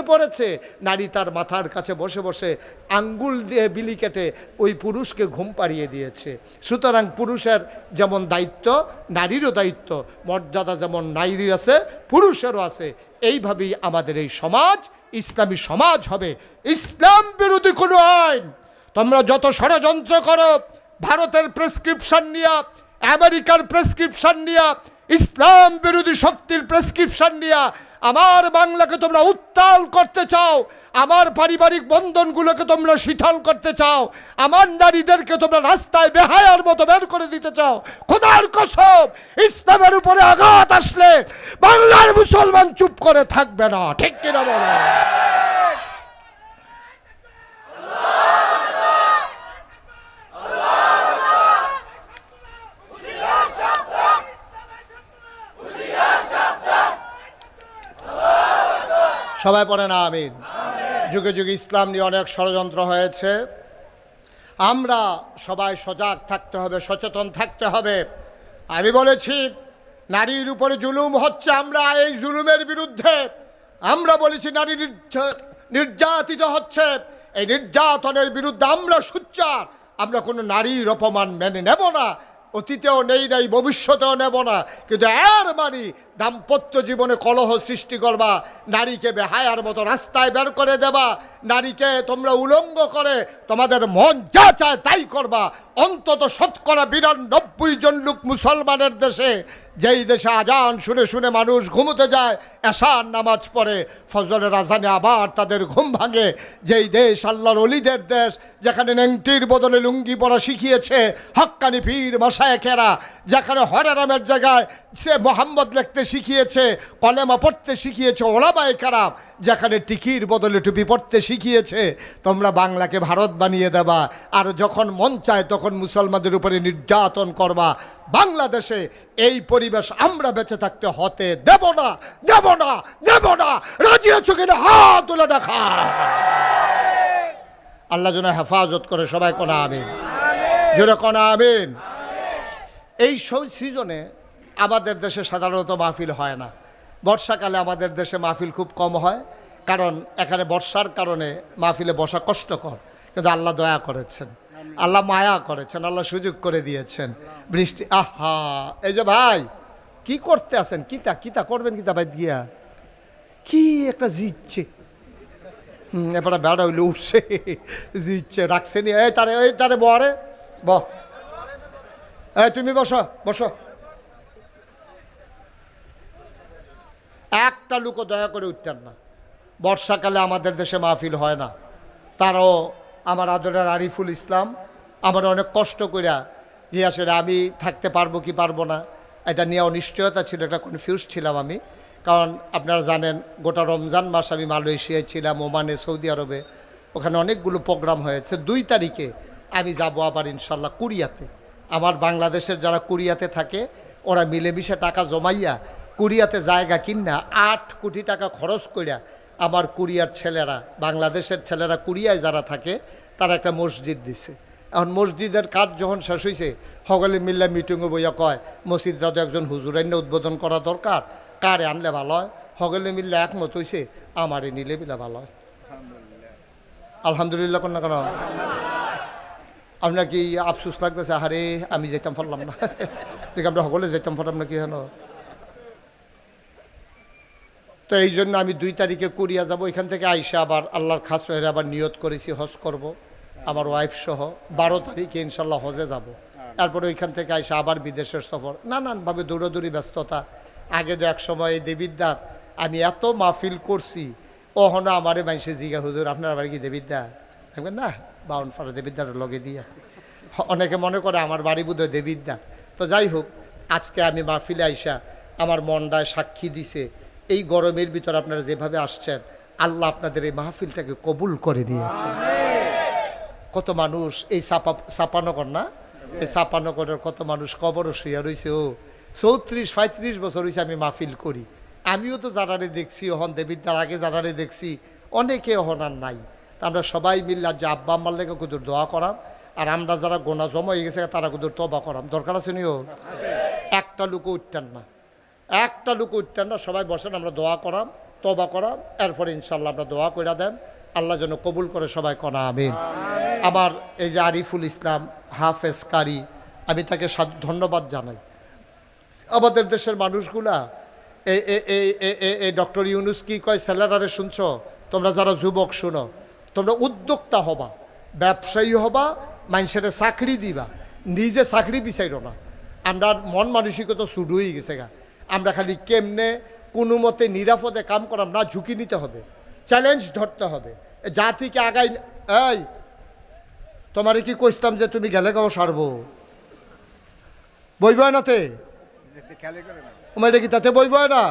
ঘুমিয়ে পড়েছে। নারী তার মাথার কাছে বসে বসে আঙ্গুল দিয়ে বিলি কেটে ওই পুরুষকে ঘুম পাড়িয়ে দিয়েছে। সুতরাং পুরুষের যেমন দায়িত্ব, নারীরও দায়িত্ব, মর্যাদা যেমন নারীর আছে, পুরুষেরও আছে। এইভাবেই আমাদের এই সমাজ, ইসলামী সমাজ হবে। ইসলাম বিরোধী কোনো আইন। তোমরা যত ষড়যন্ত্র করো, ভারতের প্রেসক্রিপশন নিয়ে, আমেরিকার প্রেসক্রিপশন নিয়ে, ইসলাম বিরোধী শক্তির প্রেসক্রিপশন নিয়ে আমার বাংলাকে তোমরা উত্তাল করতে চাও, আমার পারিবারিক বন্ধনগুলোকে তোমরা শিথল করতে চাও, আমার নারীদেরকে তোমরা রাস্তায় বেহায়ার মতো বের করে দিতে চাও। খোদার কসব ইসলামের উপরে আঘাত আসলে বাংলার মুসলমান চুপ করে থাকবে না। ঠিক কিনা বলো? সবাই পড়ে না, আমিন। যুগে যুগে ইসলাম নিয়ে অনেক ষড়যন্ত্র হয়েছে। আমরা সবাই সজাগ থাকতে হবে, সচেতন থাকতে হবে। আমি বলেছি, নারীর উপরে জুলুম হচ্ছে আমরা, এই জুলুমের বিরুদ্ধে। আমরা বলেছি, নারী নির্যা- নির্যাতিত হচ্ছে। এই নির্যাতনের বিরুদ্ধে আমরা সুচ্চার আমরা কোনো নারীর অপমান মেনে নেব না, অতীতেও নেই, নাই, ভবিষ্যতেও নেব না। কিন্তু এর মানি দাম্পত্য জীবনে কলহ সৃষ্টি করবা, নারীকে বেহায়ার মতো রাস্তায় বের করে দেবা, নারীকে তোমরা উলঙ্গ করে তোমাদের মন যা চায় তাই করবা। অন্তত শতকরা বিরানব্বই জন লোক মুসলমানের দেশে, যেই দেশে আজান শুনে শুনে মানুষ ঘুমোতে যায়, এশার নামাজ পড়ে, ফজরের আজানে আবার তাদের ঘুম ভাঙে। যেই দেশ আল্লাহর অলিদের দেশ, যেখানে নেংটির বদলে লুঙ্গি পরা শিখিয়েছে হক্কানি পীর মশায়েখেরা, যেখানে হরেরামের জায়গায় সে মোহাম্মদ লিখতে শিখিয়েছে কলেমা পড়তে শিখিয়েছে ওলামায় খারাপ যেখানে টিকির বদলে টুপি পড়তে শিখিয়েছে তোমরা বাংলাকে ভারত বানিয়ে দেবা আর যখন মন চায় তখন মুসলমানদের উপরে নির্যাতন করবা। বাংলাদেশে এই পরিবেশ আমরা বেঁচে থাকতে হতে দেব না দেব না দেব না। রাজি আছো কিনা? হাত তুলে দেখা। আল্লাহ যেন হেফাজত করে সবাই কোনা আমিন। জোরে কোনা আমিন। এই সব সিজনে আমাদের দেশে সাধারণত মাহফিল হয় না। বর্ষাকালে আমাদের দেশে মাহফিল খুব কম হয়, কারণ এখানে বর্ষার কারণে মাহফিলে বসা কষ্টকর। কিন্তু আল্লাহ দয়া করেছেন, আল্লাহ মায়া করেছেন, আল্লাহ সুযোগ করে দিয়েছেন। বৃষ্টি, আহা! এই যে ভাই, কি করতে আছেন? কিতা কিতা করবেন কিতা ভাই দিয়া? কি একটা জিতছে। হুম এবারে বেড়া হইলে, উঠছে জিচ্ছে রাখছে নি। এই তারে এই তারে বরে, ব। তুমি বসো বসো। একটা লুকও দয়া করে উঠতেন না। বর্ষাকালে আমাদের দেশে মাহফিল হয় না। তারাও আমার আদরের আরিফুল ইসলাম, আমার অনেক কষ্ট করিয়া গিয়াসের আমি থাকতে পারব কি পারব না, এটা নিয়ে অনিশ্চয়তা ছিল, এটা কনফিউজ ছিলাম আমি। কারণ আপনারা জানেন, গোটা রমজান মাস আমি মালয়েশিয়ায় ছিলাম, ওমানে, সৌদি আরবে, ওখানে অনেকগুলো প্রোগ্রাম হয়েছে। দুই তারিখে আমি যাব আবার ইনশাল্লাহ কুরিয়াতে। আমার বাংলাদেশের যারা কুরিয়াতে থাকে, ওরা মিলেমিশে টাকা জমাইয়া কুরিয়াতে জায়গা কিনা আট কোটি টাকা খরচ করিয়া আমার কুরিয়ার ছেলেরা বাংলাদেশের ছেলেরা কুরিয়ায় যারা থাকে তারা একটা মসজিদ দিছে। এখন মসজিদের কাজ যখন শেষ হয়েছে সকলে মিল্লা মিটিংয়ে বইয়া কয় মসজিদরা তো একজন হুজুরান্য উদ্বোধন করা দরকার কারে আনলে ভালো হয়? সকলে মিললে একমত হয়েছে আমারে নিলে মিলে ভালো হয়। আলহামদুলিল্লাহ। কোন না কেন। আপনার কি আফসুস লাগতেছে? আরে আমি যেতাম পারলাম না। আমরা সকলে যেতাম পারলাম না কি হেন তো এই জন্য আমি দুই তারিখে কুরিয়া যাব। এখান থেকে আইসা আবার আল্লাহর খাস আবার নিয়ত করেছি, হজ করব। আমার ওয়াইফ সহ বারো তারিখে ইনশাল্লাহ হজে যাব। তারপরে ওইখান থেকে আইসা আবার বিদেশের সফর। নানানভাবে দৌড়াদৌড়ি, ব্যস্ততা। আগে তো এক সময় দেবিদ্যার আমি এত মাহফিল করছি ওহনো আমারে মাইসে জিগা, হুজুর, আপনার বাড়ি কি দেবিদ্যা? দেখবেন না, বাউন ফারা দেবিদ্যার লগে দিয়া। অনেকে মনে করে আমার বাড়ি বোধ দেবিদ্যা। তো যাই হোক, আজকে আমি মাহফিলে আইসা আমার মনটায় সাক্ষী দিছে এই গরমের ভিতর আপনারা যেভাবে আসছেন আল্লাহ আপনাদের এই মাহফিলটাকে কবুল করে নিয়েছে। কত মানুষ এই চাপা চাপানগর না? এই চাপানগরের কত মানুষ কবরও শুয়ে রয়েছে ও। চৌত্রিশ পঁয়ত্রিশ বছর হয়েছে আমি মাহফিল করি। আমিও তো যারারে দেখছি ওহন দেবিদ্যার আগে যারারে দেখছি অনেকে ওহন আর নাই। তা আমরা সবাই মিললে যে আব্বা আম্মার লেগে কুদুর দোয়া করাম আর আমরা যারা গোনা জমা হয়ে গেছে তারা কুদুর তবা করাম। দরকার আছে নিও একটা লোকও উঠতেন না। একটা লোক উঠতেন না সবাই বসেন আমরা দোয়া করাম তবা করাম এরপরে ইনশাল্লাহ আমরা দোয়া করে দেন। আল্লাহ যেন কবুল করে সবাই কনা আমিন। আমার এই যে আরিফুল ইসলাম হাফেজ কারি আমি তাকে ধন্যবাদ জানাই। আমাদের দেশের মানুষগুলা এই এই- ডক্টর ইউনুস কি কয় স্যালারারে শুনছ? তোমরা যারা যুবক শুনো তোমরা উদ্যোক্তা হবা ব্যবসায়ী হবা মানুষের চাকরি দিবা নিজে চাকরি বিচাইরো না। আমরা মন মানসিকতা শুরু হয়ে গেছে গা। আমরা খালি কেমনে কোনো মতে নিরাপদে কাম করাম না ঝুঁকি নিতে হবে। চ্যালেঞ্জ ধরতে হবে। জাতিকে আগাই এই, তোমারে কি কইতাম যে তুমি গেলে গাও সারবো? বইব নাতে? তোমার কি তাতে বইব না?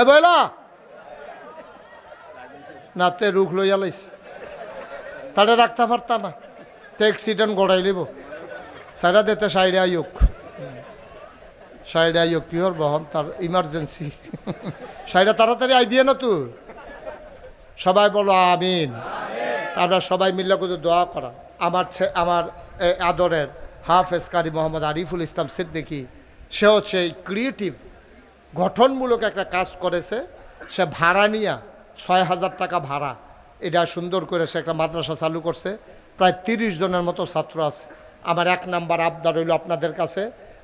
এ বইলা? নাতে রুখ লইয়া লাইস। তাহলে রাখতে পারতা না। তো অ্যাক্সিডেন্ট গড়াই লিব সাইডা দেতে সাইডে আইক সাইডে আইক কি বহন? তার ইমার্জেন্সি সাইডা তাড়াতাড়ি আইবিয়ে না তুই? সবাই বলো আমিন। আমরা সবাই মিলে কিন্তু দোয়া করা। আমার আমার আদরের হাফেজ কারি মোহাম্মদ আরিফুল ইসলাম সিদ্দিকি, সে হচ্ছে এই ক্রিয়েটিভ গঠনমূলক একটা কাজ করেছে। সে ভাড়া নিয়া ছয় হাজার টাকা ভাড়া। এটা সুন্দর করে সে একটা মাদ্রাসা চালু করছে। প্রায় তিরিশ জনের মতো ছাত্র আছে। আমার এক নাম্বার আবদার রইল আপনাদের কাছে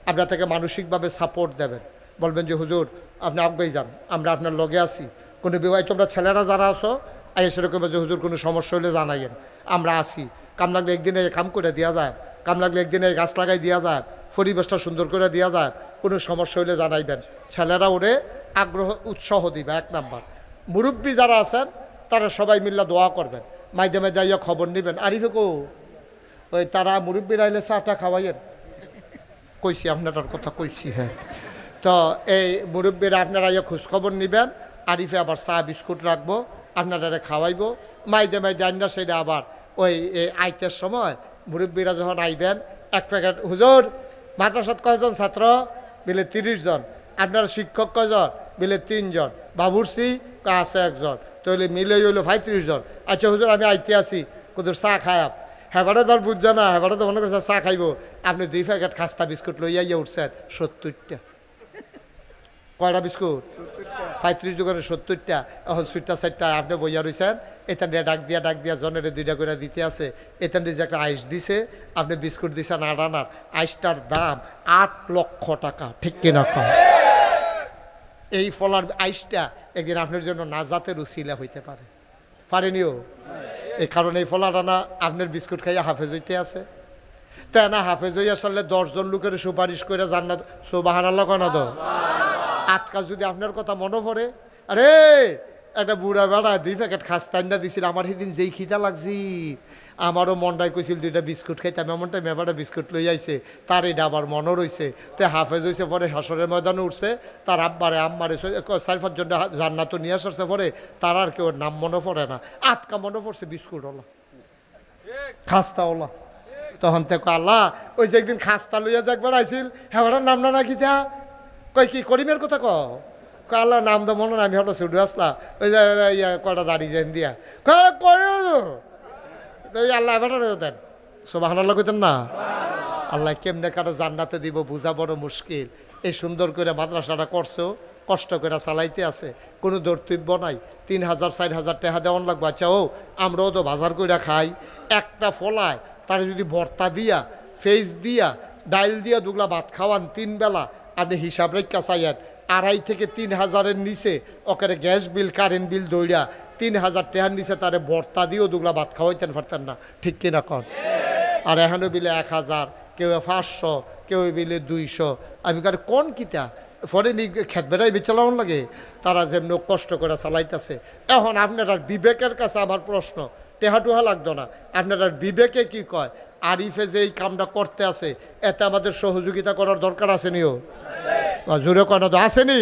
আপনার থেকে মানসিকভাবে সাপোর্ট দেবেন। বলবেন যে, হুজুর, আপনি আগে যান, আমরা আপনার লগে আছি। কোনো বিবাহ তোমরা ছেলেরা যারা আছো আই সেরকম যে, হুজুর, কোনো সমস্যা হলে জানাইয়েন, আমরা আসি কাম লাগলে একদিনে কাম করে দেওয়া যায়, কাম লাগলে একদিনে গাছ লাগাই দেওয়া যায়, পরিবেশটা সুন্দর করে দেওয়া যায়, কোনো সমস্যা হলে জানাইবেন। ছেলেরা ওরে আগ্রহ, উৎসাহ দিবে, এক নাম্বার। মুরব্বী যারা আছেন, তারা সবাই মিল্লা দোয়া করবেন। মাইদে মাইদে খবর নেবেন। আরিফে কো? ওই তারা মুরব্বীরা আইলে চাটা খাওয়াইয়েন। কইছি আপনার কথা কইছি হ্যাঁ। তো এই মুরব্বীরা আপনারা ইয়ে খোঁজখবর নেবেন, আরিফে আবার চা, বিস্কুট রাখব আপনারা খাওয়াইবো। মাইদে মাইদে আন্না সেটা আবার ওই আইতের সময় মুরব্বীরা যখন আইবেন, এক প্যাকেট, হুজুর, মাদ্রাসাত কয়জন ছাত্র? বিলে, তিরিশ জন। আপনার শিক্ষক কয়জন? বিলে তিনজন বাবুরসি আছে একজন। তাহলে মিলে হইল পঁয়ত্রিশ জন। আচ্ছা হুজুর, আমি আইতে আছি কুদুর চা খায়াব হেবারে ধর বুঝছে না, হেবারে তো মনে করছে, চা খাইব। আপনি দুই প্যাকেট খাস্তা বিস্কুট লইয়া ইয়ে উঠছেন, সত্তরটা। কয়টা বিস্কুট? পঁয়ত্রিশ দোকানে সত্তরটা, এখন সুইটটা সাইডটা আপনি বইয়া রয়েছেন এখান দিয়ে ডাক দিয়া ডাক দিয়া জনের দুইটা করে দিতে আছে এখান দিয়ে যে একটা আইস দিছে, আপনি বিস্কুট দিছেন আট আনার, আইসটার দাম আট লক্ষ টাকা, ঠিক কিনা কম এই ফলার আইসটা একদিন আপনার জন্য না নাজাতের উসিলা হইতে পারে। পারেনিও। এই কারণে এই ফলাটা না আপনার বিস্কুট খাইয়া হাফেজ হইতে আছে। তাই না হাফেজ হইয়া সারলে দশজন লোকের সুপারিশ করে জান্নাত সোবাহান আল্লাহ কনা দো আটকা যদি আপনার কথা মনে পড়ে, আরে, একটা বুড়া বেড়া দুই প্যাকেট খাস্তান্ডা দিছিল, আমার সেদিন যেই খিদা লাগছি। আমারও মনটাই কইছিল দুইটা বিস্কুট খাইতাম এমনটা মেবাটা বিস্কুট লই আইছে, তার এটা আবার মনও রইছে। তে হাফেজ হইছে, পরে হাসরের ময়দানে উঠছে, তার আব্বারে, আম্মারে চার পাঁচজন জান্নাত নিয়ে আসছে পরে, তার আর কেউ নাম মনে পড়ে না। আটকা মনে পড়ছে বিস্কুট হলো খাস্তা ওলা তখন থেকে আল্লাহ, ওই যে একদিন খাস্তা লইয়া একবার আইছিল হ্যাঁ নাম না নাকি তা? কই কি করিমের কথা ক আল্লাহ, নাম তো মনে আমি হঠাৎ ছুটে আসলাম। ওই যে, ইয়া কটা দাঁড়িয়ে যেন দিয়া। কয় আল্লাহ এবার দেন। সোবাহান আল্লাহ কইতেন না? আল্লাহ কেমনে কারও জান্নাতে দিব বোঝা বড় মুশকিল। এই সুন্দর করে মাদ্রাসাটা করছ, কষ্ট করে চালাইতে আছে। কোনো দর্তব্য নাই। তিন হাজার, চার হাজার টাকা দেওয়ান লাগবে। আচ্ছা ও, আমরাও তো বাজার করে খাই। একটা ফলায় তার যদি ভর্তা দিয়া ফেস দিয়া, ডাইল দিয়া দুগলা ভাত খাওয়ান তিন বেলা, আপনি হিসাব রেখা চাইয়েন। আড়াই থেকে তিন হাজারের নিচে ওখানে গ্যাস বিল, কারেন্ট বিল দৌড়া তিন হাজার টাকার নিচে তারে ভর্তা দিয়েও দুগলা ভাত খাওয়াইতেন পারতেন না। ঠিক কিনা? কর আর এখানে বিলে এক হাজার, কেউ পাঁচশো, কেউ বিলে দুইশো। আমি কার কোন কিতা? ফলে নি খেত বেড়াই বেচালাম লাগে। তারা যেমন কষ্ট করে চালাইতেছে। এখন আপনারা বিবেকের কাছে আমার প্রশ্ন টেহাটুহা লাগতো না। আপনারা বিবেকে কি কয়? আরিফে যে এই কামটা করতে আছে, এতে আমাদের সহযোগিতা করার দরকার আছে নিও। জোরে কোনো তো আসেনি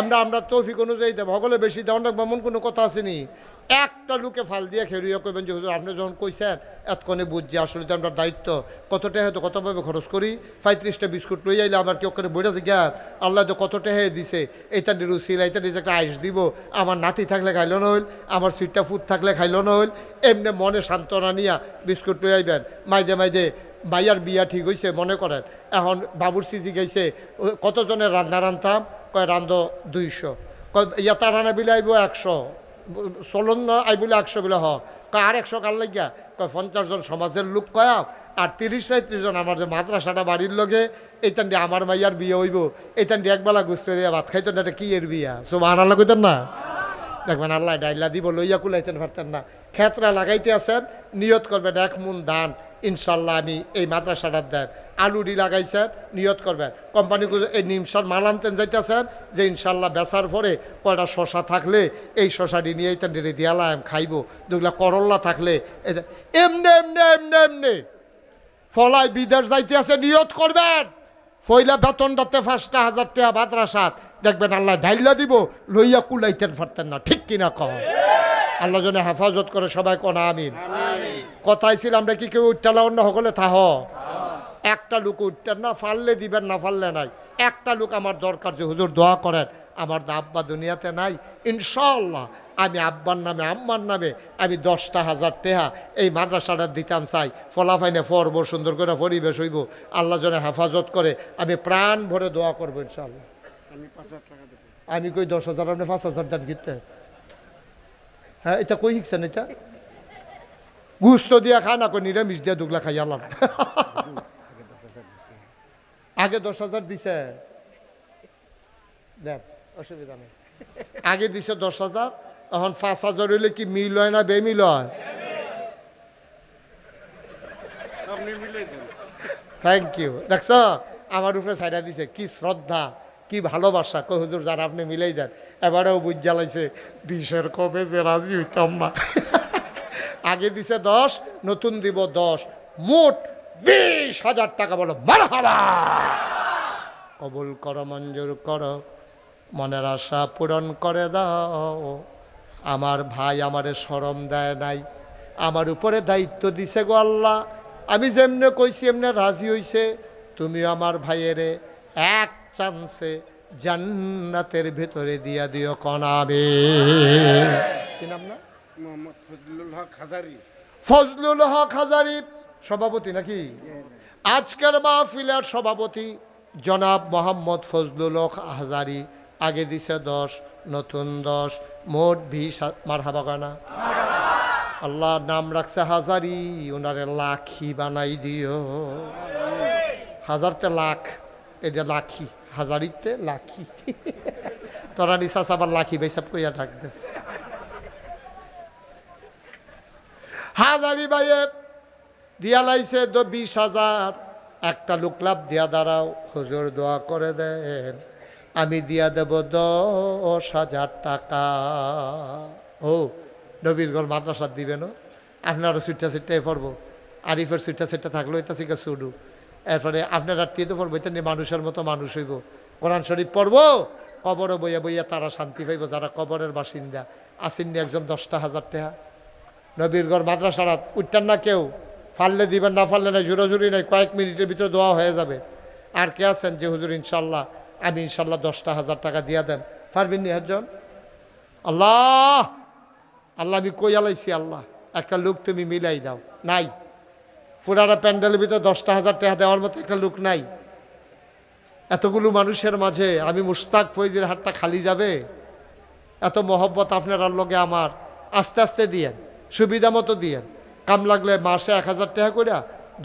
আমরা আমরা তৌফিক অনুযায়ী দেব। সকলে বেশি দেওয়ান রাখব এমন কোনো কথা আসেনি। একটা লোকে ফাল দিয়ে খেলিয়ে কইবেন যে, হুজুর, আপনি যখন কইছেন, এতক্ষণে বুঝছি আসলে আমরা দায়িত্ব। কতটা হয়তো কতভাবে খরচ করি? পঁয়ত্রিশটা বিস্কুট লই আইলে আমার কেউ ওখানে বইটা গিয়া আল্লাহ তো কতটা হে দিছে। এইটা রুসিল এইটা নিজে একটা আইস দিব। আমার নাতি থাকলে খাইলো না হইল, আমার সিটটা ফুট থাকলে খাইলো না হইল। এমনি মনে সান্ত্বনা নিয়া বিস্কুট লই আইবেন। মাইদে মাইদে মাইয়ার বিয়া ঠিক হয়েছে মনে করেন। এখন বাবুর সিজি গেছে কতজনের রান্না রান্তাম? কয় রান্ধ দুইশো। কয়, ইয়া তারানা বিলে আইব একশো। চলন না আই বলে একশো বিলে হ কয় আর একশো কার লাগিয়া? কয় পঞ্চাশ জন সমাজের লোক কয়া আর তিরিশ পঁয়ত্রিশ জন আমার যে মাদ্রাসাটা বাড়ির লগে এইটান দিয়ে আমার মাইয়ার বিয়ে হইব। এইটান দিয়ে একবেলা গুছতে দিয়ে ভাত খাইতেন এটা কি এর বিয়া? সব আনার লাগতেন না? দেখবেন আল্লাহ ডাইলা দিব লইয়া কুলাইতেন পারতেন না। ক্ষেত্রা লাগাইতে আছেন নিয়ত করবেন এক মুন ধান ইনশাল্লাহ আমি এই মাদ্রাসাটার দেন আলুডি লাগাইছেন নিয়ত করবেন। কোম্পানি এই নিমসার মাল আনতেন যাইতেছেন যে ইনশাল্লাহ বেচার পরে কয়টা শশা থাকলে এই শশাটি নিয়ে এইতেন ডেরে দিয়ালাম খাইব। দুগুলা করল্লা থাকলে এমনি এমনি এমনি এমনি। ফলাই বিদেশ যাইতে আছে নিয়ত করবেন। ফইলা বেতনটাতে পাঁচটা হাজার টাকা মাদ্রাসাত। দেখবেন আল্লাহ ঢাইলা দিব লইয়া কুলাইতেন পারতেন না। ঠিক কিনা কহ আল্লাহ জনে হেফাজত করে সবাই কনা আমিন। কথাই ছিল আমরা কি কেউ উঠটালা অন্য সকলে থাহ? একটা লোক উঠতেন না ফাললে দিবেন না ফাললে নাই। একটা লোক আমার দরকার যে হুজুর দোয়া করেন আমার তো আব্বা দুনিয়াতে নাই। ইনশাল্লাহ আমি আব্বার নামে আম্মার নামে আমি দশটা হাজার টেহা এই মাদ্রাসাটা দিতাম চাই। ফলাফাইনে ফরব সুন্দর করে পরিবেশ হইব। আল্লাহ জনে হেফাজত করে আমি প্রাণ ভরে দোয়া করব ইনশাল্লাহ আমি কই দশ হাজার আপনি পাঁচ হাজার দেন কিনতে? হ্যাঁ এটা কই শিখছেন এটা? গুস্ত দিয়া খায় না কই নিরামিষ দিয়া দুগলা খাই আলাম আগে দশ হাজার দিছে। দেন অসুবিধা নেই। আগে দিছে দশ হাজার এখন পাঁচ হাজার হইলে কি মিল হয় না বেমিল হয়? থ্যাংক ইউ দেখছ আমার উপরে সাইডা দিছে কি শ্রদ্ধা কি ভালোবাসা। কই হুজুর যারা আপনি মিলেই দেন। এবারেও বুঝ জ্বালাইছে বিশের কবে যে রাজি হইতাম না। আগে দিছে দশ নতুন দিব দশ। মোট বিশ হাজার টাকা বলো মারহাবা। কবুল কর মঞ্জুর কর মনের আশা পূরণ করে দাও। আমার ভাই আমারে সরম দেয় নাই আমার উপরে দায়িত্ব দিছে গো আল্লাহ। আমি যেমনে কইছি এমনে রাজি হইছে। তুমিও আমার ভাইয়েরে এক চান্সে জান্নাতের ভেতরে দিয়া দিও কনাবে কি নাম না? মোহাম্মদ ফজলুল হক হাজারি। ফজলুল হক হাজারি। সভাপতি নাকি? আজকের মাহফিলের সভাপতি জনাব মোহাম্মদ ফজলুল হক হাজারি আগে দিছে দশ নতুন দশ। মোট বিশ মার হাবা না? আল্লাহ নাম রাখছে হাজারি ওনারে লাখি বানাই দিও। হাজারতে লাখ এটা লাখি হাজারিতে লাখি। তোরা নিশাস আবার লাখি বেসব কইয়া ডাক হাজারি বাইয়ে দিয়া লাইছে তো বিশ হাজার। একটা লুকলাপ দিয়া দাঁড়াও, হুজুর দোয়া করে দেন। আমি দিয়া দেব দশ হাজার টাকা। ও নবীরগড় মাদ্রাসার দিবেন আপনারও সুইটা সিটটাই পড়ব। আরিফের সুইটা সিটটা থাকল এটা শিখে শুরু এরপরে আপনার রাত্রিতে পড়ব, এটা মানুষের মতো মানুষ হইব। কোরআন শরীফ পড়ব কবরে বইয়া বইয়া তারা শান্তি পাইব, যারা কবরের বাসিন্দা। আসেননি একজন দশটা হাজার টাকা। নবীরগড় মাদ্রাসারা উঠতেন না কেউ। ফাললে দিবেন, না ফাললে নাই, জোরাজুরি নাই, কয়েক মিনিটের ভিতরে দোয়া হয়ে যাবে। আর কে আছেন যে, হুজুর ইনশাল্লাহ আমি ইনশাল্লাহ দশটা হাজার টাকা দিয়া দেন। পারবেন নি একজন? আল্লাহ! আল্লাহ, আমি কই আলাইছি আল্লাহ? একটা লোক তুমি মিলাই দাও। নাই। পুরাটা প্যান্ডেলের ভিতরে দশটা হাজার টাকা দেওয়ার মতো একটা লোক নাই। এতগুলো মানুষের মাঝে আমি মুস্তাক ফৈজির হাতটা খালি যাবে? এত মহব্বত আপনার লগে আমার। আস্তে আস্তে দিয়েন। সুবিধা মতো দিয়েন। কাম লাগলে মাসে এক হাজার টাকা করে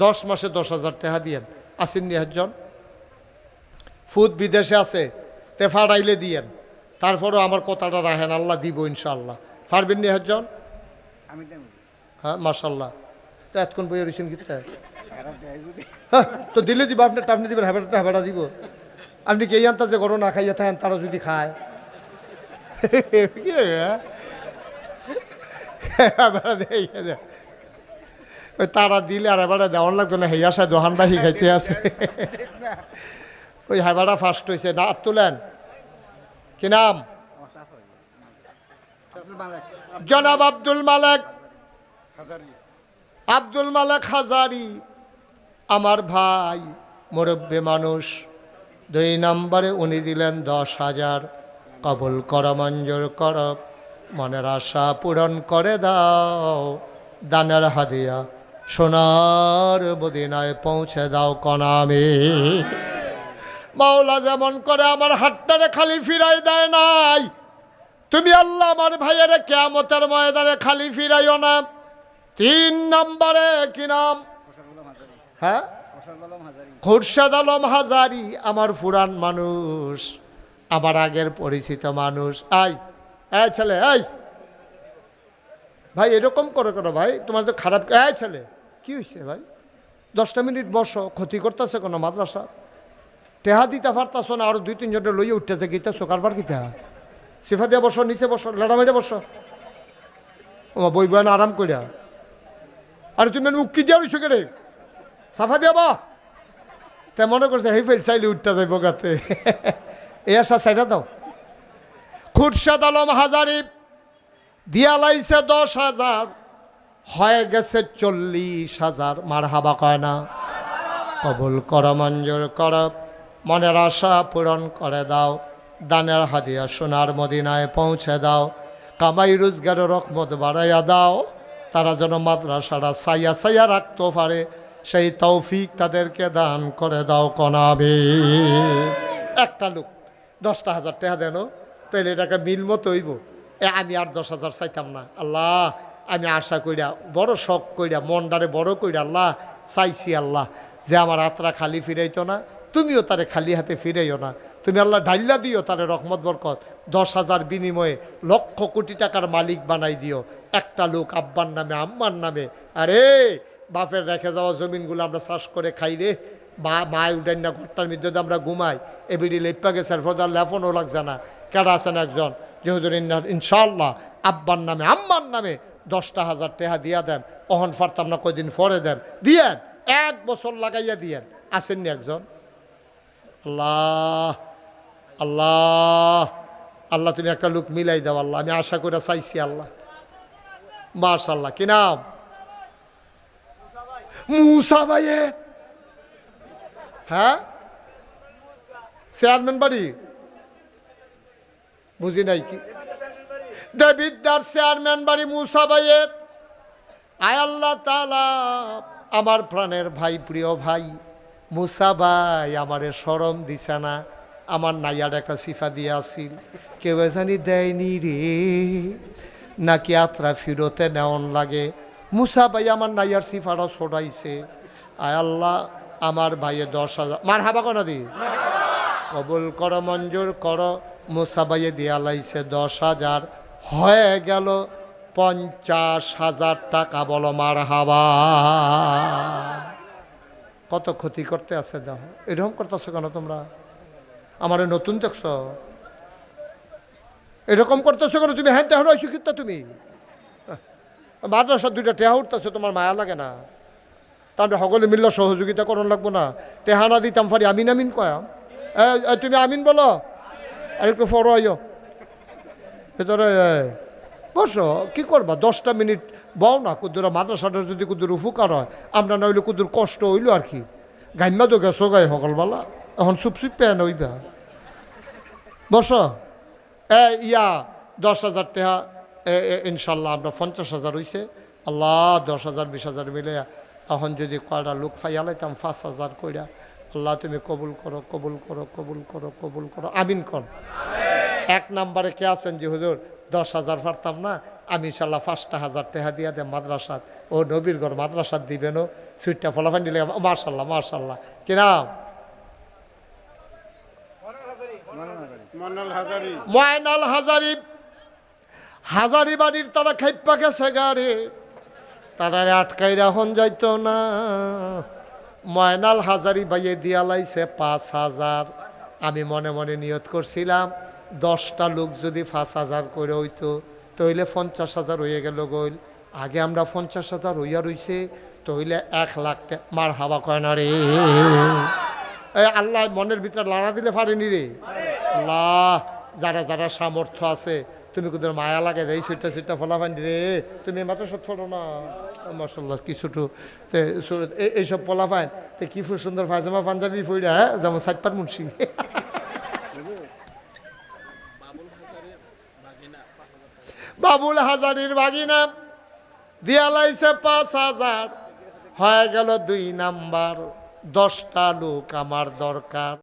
দশ মাসে দশ হাজার টাকা দিয়েন। আসেন নি একজন। ফুদ বিদেশে আছে তে ফাড়াইলে দিয়েন। তারপরেও আমার কথাটা রাখেন আল্লাহ দিব ইনশাল্লাহ পারবেন নি একজন? হ্যাঁ মার্শাল্লাহ তো এতক্ষণ বইয়ে রয়েছেন কি হ্যাঁ, তো দিলে দিব আপনি আপনি দিবেন হ্যাবাটা হ্যাবাটা দিব। আপনি কে আনতা যে গরো না খাইয়া থাকেন তারা যদি খায়? কি রে? ওই তারা দিলে আর এবারে দেওয়ার লাগতো না হেয়া সে দোহান বাহি খাইতে আছে। ওই হ্যাবাটা ফার্স্ট হয়েছে না, তুলেন। কি নাম? জনাব আব্দুল মালেক। আব্দুল মালেক হাজারি, আমার ভাই, মুরব্বী মানুষ। দুই নম্বরে উনি দিলেন দশ হাজার। কবুল কর, মঞ্জুর কর, মনের আশা পূরণ করে দাও। দানের হাদিয়া সোনার বদিনায় পৌঁছে দাও কনামে। মাওলা যেমন করে আমার হাতটারে খালি ফিরাই দেয় নাই, তুমি আল্লাহ আমার ভাইয়ের কেয়ামতের ময়দানে খালি ফিরাইও না। তিন নম্বরে কি নাম? হ্যাঁ? খুরশেদ আলম হাজারি, আমার পুরান মানুষ, আমার আগের পরিচিত মানুষ। আই, এই ছেলে, এই। ভাই, এরকম করে করো ভাই? তোমার তো খারাপ এই ছেলে। কি হয়েছে ভাই? দশটা মিনিট বসো, ক্ষতি করতেছে কোনো মাদ্রাসা? টেহা দিতে পারতাছো না, আরও দুই তিনজনে লইয়ে উঠতেছে, গীতেছো, কারবার গীতা সিফা দিয়ে বসো, নিচে বসো মেরে বসো। ও বই বয়ান আরাম করিয়া আরে, তুমি উক্কি দিয়া রইছো রে সাফা দিয়া বা? তা মনে করছে, হেই ফেল চাইলে উঠতে যাইব গাতে। এ আসা সাইডা দাও। খুরশাদ আলম হাজারি, দিয়া লাইছে দশ হাজার। হয়ে গেছে চল্লিশ হাজার। মার হাবা কয় না? কবুল কর, মঞ্জুর কর। মনের আশা পূরণ করে দাও। দানের হাদিয়া সোনার মদিনায় পৌঁছে দাও। কামাই রোজগারের রকমত বাড়াইয়া দাও। তারা যেন মাদ্রাসারা সাইয়া সাইয়া রাখতে পারে, সেই তৌফিক তাদেরকে দান করে দাও কনাবে। একটা লোক দশটা হাজার টাকা দেন তাহলে এটাকে মিল মতো হইব। আমি আর দশ হাজার চাইতাম না। আল্লাহ আমি আশা কইরা, বড় শখ কইরা মনডারে বড় কইরা, আল্লাহ, চাইছি আল্লাহ, যে আমার আত্রা খালি ফিরাইতো না, তুমিও তারে খালি হাতে ফিরাইও না। তুমি আল্লাহ ঢাইল্লা দিও তারে রহমত, বরকত, দশ হাজার বিনিময়ে লক্ষ কোটি টাকার মালিক বানাই দিও। একটা লোক আব্বার নামে, আম্মার নামে, আরে, বাপের রেখে যাওয়া জমিনগুলো আমরা চাষ করে খাই রে। মা, মায় উঠেন না, ঘরটার মধ্যে আমরা ঘুমাই। এবিডি লেপা গেছে ফদার লেফনও লাগছে না। কেডা আছেন একজন? যেহুদুর ইনশাল্লাহ আব্বার নামে, আম্মার নামে দশটা হাজার টেহা দিয়া দেন। অহন ফারতাম না, কয়দিন পরে দেন। দিয়েন, এক বছর লাগাইয়া দিয়েন। আসেননি একজন? আল্লাহ আল্লাহ আল্লাহ তুমি একটা লোক মিলাই দাও, আল্লাহ। আমি আশা করে চাইছি আল্লাহ। মার্শাল্লাহ কি নাম? মুসা হ্যাঁ? চেয়ারম্যান বাড়ি? বুঝি নাই কি? দেবিদ্যার চেয়ারম্যান বাড়ি মুসা ভাইয়ের। আয় আল্লাহ তালা আমার প্রাণের ভাই, প্রিয় ভাই, মুসা ভাই আমারে সরম দিছে না, আমার নাইয়ার একটা সিফা দিয়ে আসিল। কেউ জানি দেয়নি রে, নাকি আত্রা ফিরতে নেওয়ান লাগে। মুসা ভাই আমার নাইয়ার সিফাটা ছড়াইছে আয় আল্লাহ, আমার ভাইয়ে দশ হাজার মার হাবা কোনো দি কবুল করো, মঞ্জুর করো, মুসা ভাইয়ে দিয়া লাইছে দশ হাজার। হয়ে গেল পঞ্চাশ হাজার টাকা বলো মার হাবা কত ক্ষতি করতে আছে দেখো। এরকম করতেছো কেন তোমরা? আমার নতুন দেখছ? এরকম করতেছো কেন? তুমি হ্যাঁ তেহর শিক্ষিত তুমি। মাদ্রাসার দুইটা টেহা উঠতেছে, তোমার মায়া লাগে না। তাহলে সকলে মিললে সহযোগিতা করণ লাগবো না। টেহা না দিতাম ফারি আমিন আমিন কয়াম তুমি আমিন বলো? আর একটু ফরো আইও ভেতরে বসো কি করবা? দশটা মিনিট বও না কুদুরা মাদ্রাসাটা যদি কুদুর উপকার হয় আমরা নইলে কুদুর কষ্ট হইল আর কি। গাইমা তো গেছো গাই সকলবেলা এখন চুপ চুপ পেয়ে নইবা বসো এ ইয়া দশ হাজার এ, ইনশাল্লাহ আমরা পঞ্চাশ হাজার হইছে। আল্লাহ দশ হাজার বিশ হাজার মিলে এখন যদি কয়টা লোক ফাইয়ালাইতাম পাঁচ হাজার কইরা আল্লাহ তুমি কবুল করো কবুল করো কবুল করো কবুল করো আমিন কর। এক নম্বরে কে আছেন যে হুজুর? দশ হাজার পারতাম না। আমি ইনশাল্লাহ পাঁচটা হাজার টেহা দিয়া দেয় মাদ্রাসাত। ও নবীর ঘর মাদ্রাসাত দিবেন ও। সুইটটা ফলাফান দিলে মার্শাল্লাহ মার্শাল্লাহ কিরাম ময়নাল হাজারি। হাজারি বাড়ির তারা খাইপা গেছে গাড়ি। তারা আটকাই রাখন যাইতো না। ময়নাল হাজারি বাইয়ে দিয়া লাইছে পাঁচ হাজার। আমি মনে মনে নিয়ত করছিলাম। দশটা লোক যদি পাঁচ হাজার করে হইতো তইলে পঞ্চাশ হাজার হয়ে গেল গইল আগে আমরা পঞ্চাশ হাজার হইয়া রইছে তইলে এক লাখ মার হাওয়া কয় না রে? আল্লাহ মনের ভিতরে লাড়া দিলে পারেনি রে? আল্লাহ, যারা যারা সামর্থ্য আছে, তুমি কোথাও মায়া লাগে দেয় সিটটা সিটটা ফলাফান রে? তুমি মাত্র সব ছোটো না? মাসাল্লাহ কিছুটু এইসব পোলাফাইন তে কি ফুল সুন্দর পায়জামা পাঞ্জাবি ফুইরা হ্যাঁ? যেমন সাইপার মুন্সি। বাবুল হাজারির বাগিনা। দিয়া লাইছে পাঁচ হাজার। হয়ে গেল দুই নাম্বার। দশটা লোক আমার দরকার।